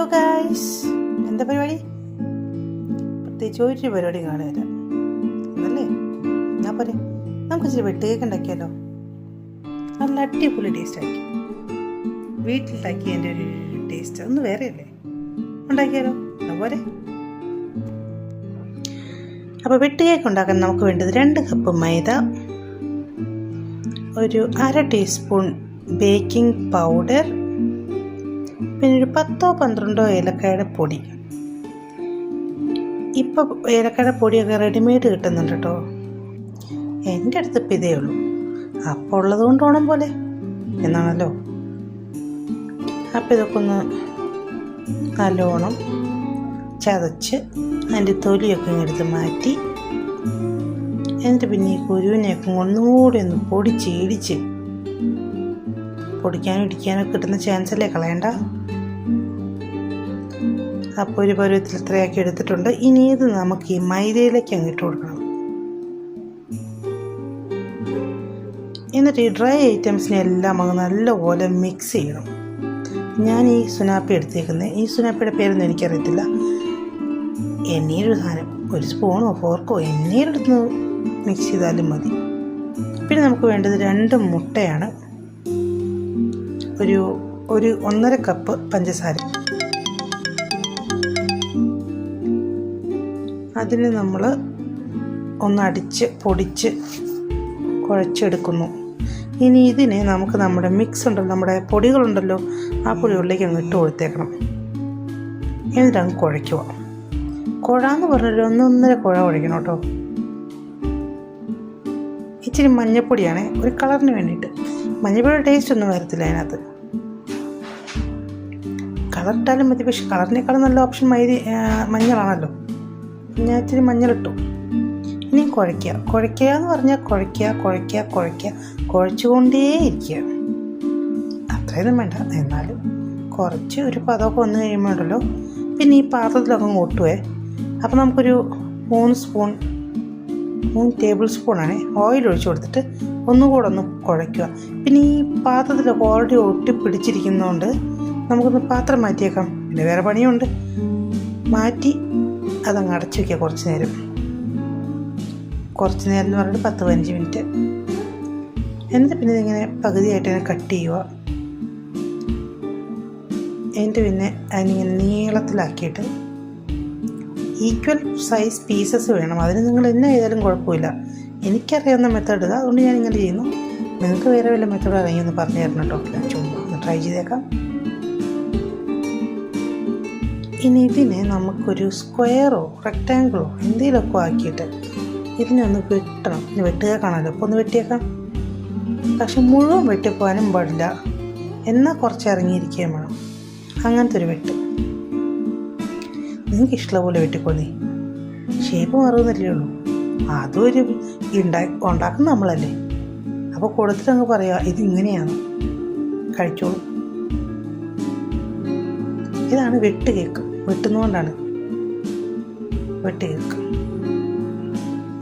Hello guys എന്താ പരിപാടി? പ്രത്യേകിച്ച് ഒരു പരിപാടി കാണുകയില്ല. എന്നല്ലേ ഞാൻ പറയും നമുക്ക് ഇച്ചിരി വെട്ടുകേക്ക് ഉണ്ടാക്കിയാലോ? നല്ല അടിപൊളി ടേസ്റ്റ് ആക്കി വീട്ടിലുണ്ടാക്കിയ എന്റെ ഒരു ടേസ്റ്റ് ഒന്ന് വേറെ അല്ലേ ഉണ്ടാക്കിയാലോ അതുപോലെ അപ്പോൾ വെട്ടുകേക്ക് ഉണ്ടാക്കാൻ നമുക്ക് വേണ്ടത് രണ്ട് കപ്പ് മൈദ ഒരു അര ടീസ്പൂൺ ബേക്കിംഗ് പൗഡർ പിന്നെ ഒരു പത്തോ പന്ത്രണ്ടോ ഏലക്കായുടെ പൊടി. ഇപ്പോൾ ഏലക്കായുടെ പൊടിയൊക്കെ റെഡിമെയ്ഡ് കിട്ടുന്നുണ്ട് കേട്ടോ എന്റെ അടുത്ത് ഇപ്പം ഇതേ ഉള്ളൂ. അപ്പോൾ ഉള്ളത് കൊണ്ട് ഓണം പോലെ. എന്നാണല്ലോ? അപ്പോൾ ഇതൊക്കെ ഒന്ന് നല്ലോണം ചതച്ച് അതിന്റെ തൊലിയൊക്കെ ഇങ്ങെടുത്ത് മാറ്റി എന്നിട്ട് പിന്നെ ഈ കുരുവിനെയൊക്കെ ഒന്നുകൂടി ഒന്ന് പൊടിച്ച് ഇടിച്ച് പൊടിക്കാനും ഇടിക്കാനും കിട്ടുന്ന ചാൻസ് അല്ലേ കളയണ്ട? അപ്പോൾ ഒരു പരുവത്തിൽ ഇത്രയാക്കി എടുത്തിട്ടുണ്ട്. ഇനി ഇത് നമുക്ക് ഈ മൈദയിലേക്ക് അങ്ങ് ഇട്ട് കൊടുക്കണം. എന്നിട്ട് ഈ ഡ്രൈ ഐറ്റംസിനെ എല്ലാം അങ്ങ് നല്ലപോലെ മിക്സ് ചെയ്യണം. ഞാൻ ഈ സുനാപ്പി എടുത്തേക്കുന്നത് ഈ സുനാപ്പിയുടെ പേരൊന്നും എനിക്കറിയത്തില്ല. എണ്ണീരൊരു സാധനം. ഒരു സ്പൂണോ ഫോർക്കോ എണ്ണീരെടുത്ത് മിക്സ് ചെയ്താലും മതി. പിന്നെ നമുക്ക് വേണ്ടത് രണ്ട് മുട്ടയാണ്. ഒരു ഒരു ഒന്നര കപ്പ് പഞ്ചസാര. അതിന് നമ്മൾ ഒന്നടിച്ച് പൊടിച്ച് കുഴച്ചെടുക്കുന്നു. ഇനി ഇതിനെ നമുക്ക് നമ്മുടെ മിക്സ് ഉണ്ടല്ലോ നമ്മുടെ പൊടികളുണ്ടല്ലോ ആ പൊടികളിലേക്ക് അങ്ങ് ഇട്ട് കൊടുത്തേക്കണം. എന്നിട്ട് അങ്ങ് കുഴയ്ക്കുക. കുഴാന്ന് പറഞ്ഞൊരു ഒന്നൊന്നര കുഴ കുഴയ്ക്കണം കേട്ടോ. ഇച്ചിരി മഞ്ഞപ്പൊടിയാണ് ഒരു കളറിന് വേണ്ടിയിട്ട്. മഞ്ഞപ്പൊടിയുടെ ടേസ്റ്റ് ഒന്നും വരത്തില്ല അതിനകത്ത്. കളർ ഇട്ടാലും മതി പക്ഷെ കളറിനേക്കാളും നല്ല ഓപ്ഷൻ മൈദ മഞ്ഞളാണല്ലോ. ഞാൻ ഇച്ചിരി മഞ്ഞളിട്ടു. ഇനി കുഴയ്ക്കുക കുഴയ്ക്കുക എന്ന് പറഞ്ഞാൽ കുഴയ്ക്കുക കുഴയ്ക്കുക കുഴയ്ക്കുക കുഴച്ചുകൊണ്ടേ ഇരിക്കുക അത്രയൊന്നും വേണ്ട. എന്നാലും കുറച്ച് ഒരു പതമൊക്കെ വന്നു കഴിയുമ്പോൾ ഉണ്ടല്ലോ. പിന്നെ ഈ പാത്രത്തിലൊക്കെ കൂട്ടുവേ അപ്പോൾ നമുക്കൊരു മൂന്ന് സ്പൂൺ മൂന്ന് ടേബിൾ സ്പൂണാണ് ഓയിൽ ഒഴിച്ചു കൊടുത്തിട്ട് ഒന്നുകൂടെ ഒന്ന് കുഴയ്ക്കുക. പിന്നെ ഈ പാത്രത്തിലൊക്കെ ഓൾറെഡി ഒട്ടി പിടിച്ചിരിക്കുന്നതുകൊണ്ട് നമുക്കൊന്ന് പാത്രം മാറ്റിയേക്കാം. പിന്നെ വേറെ പണിയുണ്ട്. മാറ്റി അതങ്ങ് അടച്ചു വയ്ക്കുക കുറച്ച് നേരം. കുറച്ച് നേരം എന്ന് പറഞ്ഞിട്ട് പത്ത് പതിനഞ്ച് മിനിറ്റ്. എന്നിട്ട് പിന്നെ ഇതിങ്ങനെ പകുതിയായിട്ട് ഇങ്ങനെ കട്ട് ചെയ്യുക. എന്നിട്ട് പിന്നെ അതിനിങ്ങനെ നീളത്തിലാക്കിയിട്ട് ഈക്വൽ സൈസ് പീസസ് വേണം. അതിന് നിങ്ങൾ എന്നെ ചെയ്താലും കുഴപ്പമില്ല. എനിക്കറിയാവുന്ന മെത്തേഡ് അതുകൊണ്ട് ഞാൻ ഇങ്ങനെ ചെയ്യുന്നു. നിങ്ങൾക്ക് വേറെ വല്ല മെത്തേഡ് അറിയുമെന്ന് പറഞ്ഞു തരണം കേട്ടോ. ചുമ്മാ ഒന്ന് ട്രൈ ചെയ്തേക്കാം. ഇനി ഇതിനെ നമുക്കൊരു സ്ക്വയറോ റെക്റ്റാങ്കിളോ എന്തെങ്കിലുമൊക്കെ ആക്കിയിട്ട് ഇതിനെ ഒന്ന് വെട്ടണം. ഇനി വെട്ടുക കാണാമല്ലോ. അപ്പോൾ ഒന്ന് വെട്ടിയേക്കാം. പക്ഷെ മുഴുവൻ വെട്ടിപ്പോകാനും പാടില്ല. എന്നാൽ കുറച്ച് ഇറങ്ങിയിരിക്കുകയും വേണം. അങ്ങനത്തെ ഒരു വെട്ട്. നിങ്ങൾക്ക് ഇഷ്ടമുള്ള പോലെ വെട്ടിക്കോളി. ഷേപ്പ് മാറുന്നില്ലേ ഉള്ളൂ. അതും ഒരു ഉണ്ടാ ഉണ്ടാക്കുന്ന നമ്മളല്ലേ. അപ്പോൾ കൊടുത്തിട്ട് അങ്ങ് പറയാ ഇതിങ്ങനെയാണ് കഴിച്ചോളൂ. ഇതാണ് വെട്ട് കേക്ക്. വെട്ടുന്നതുകൊണ്ടാണ് വെട്ടി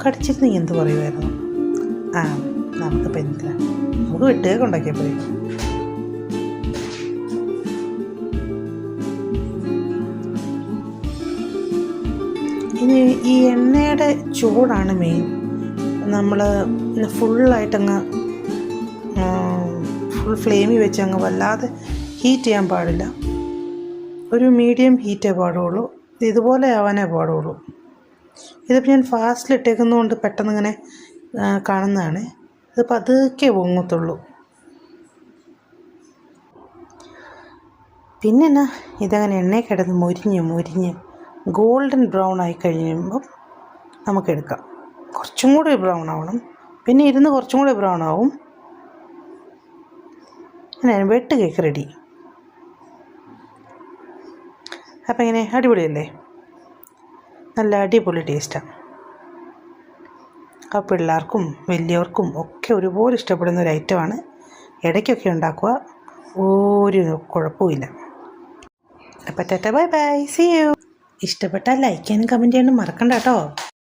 കടിച്ചിട്ട് നീ എന്ത് പറയുമായിരുന്നു ആ നമുക്ക് എന്തിനാ? നമുക്ക് വെട്ടുകയൊക്കെ ഉണ്ടാക്കിയപ്പോഴേ ഇനി ഈ എണ്ണയുടെ ചൂടാണ് മെയിൻ നമ്മൾ ഫുള്ളായിട്ടങ്ങ് ഫുൾ ഫ്ലെയിമിൽ വെച്ച് അങ്ങ് വല്ലാതെ ഹീറ്റ് ചെയ്യാൻ പാടില്ല. ഒരു മീഡിയം ഹീറ്റേ പാടുള്ളൂ. ഇത് ഇതുപോലെ ആവാനേ പാടുള്ളൂ. ഇതിപ്പോൾ ഞാൻ ഫാസ്റ്റിൽ ഇട്ടേക്കുന്നതുകൊണ്ട് പെട്ടെന്ന് ഇങ്ങനെ കാണുന്നതാണ്. ഇത് പതുക്കെ പൊങ്ങത്തുള്ളൂ. പിന്നെ എന്നാ ഇതങ്ങനെ എണ്ണയിൽ കിടന്ന് മുരിഞ്ഞ് മുരിഞ്ഞ് ഗോൾഡൻ ബ്രൗൺ ആയി കഴിയുമ്പം നമുക്കെടുക്കാം കുറച്ചും കൂടി ബ്രൗൺ ആവണം. പിന്നെ ഇരുന്ന് കുറച്ചും കൂടി ബ്രൗൺ ആവും. അങ്ങനെ വെട്ട് കേക്ക് റെഡി അപ്പം ഇങ്ങനെ അടിപൊളിയല്ലേ? നല്ല അടിപൊളി ടേസ്റ്റാണ് ആ പിള്ളേർക്കും വലിയവർക്കും ഒക്കെ ഒരുപോലെ ഇഷ്ടപ്പെടുന്ന ഒരു ഐറ്റമാണ് ഇടയ്ക്കൊക്കെ ഉണ്ടാക്കുക. ഒരു കുഴപ്പമില്ല അപ്പം tata bye bye see you. ഇഷ്ടപ്പെട്ടാൽ ലൈക്ക് ചെയ്യാനും കമന്റ് ചെയ്യാനും മറക്കണ്ട കേട്ടോ.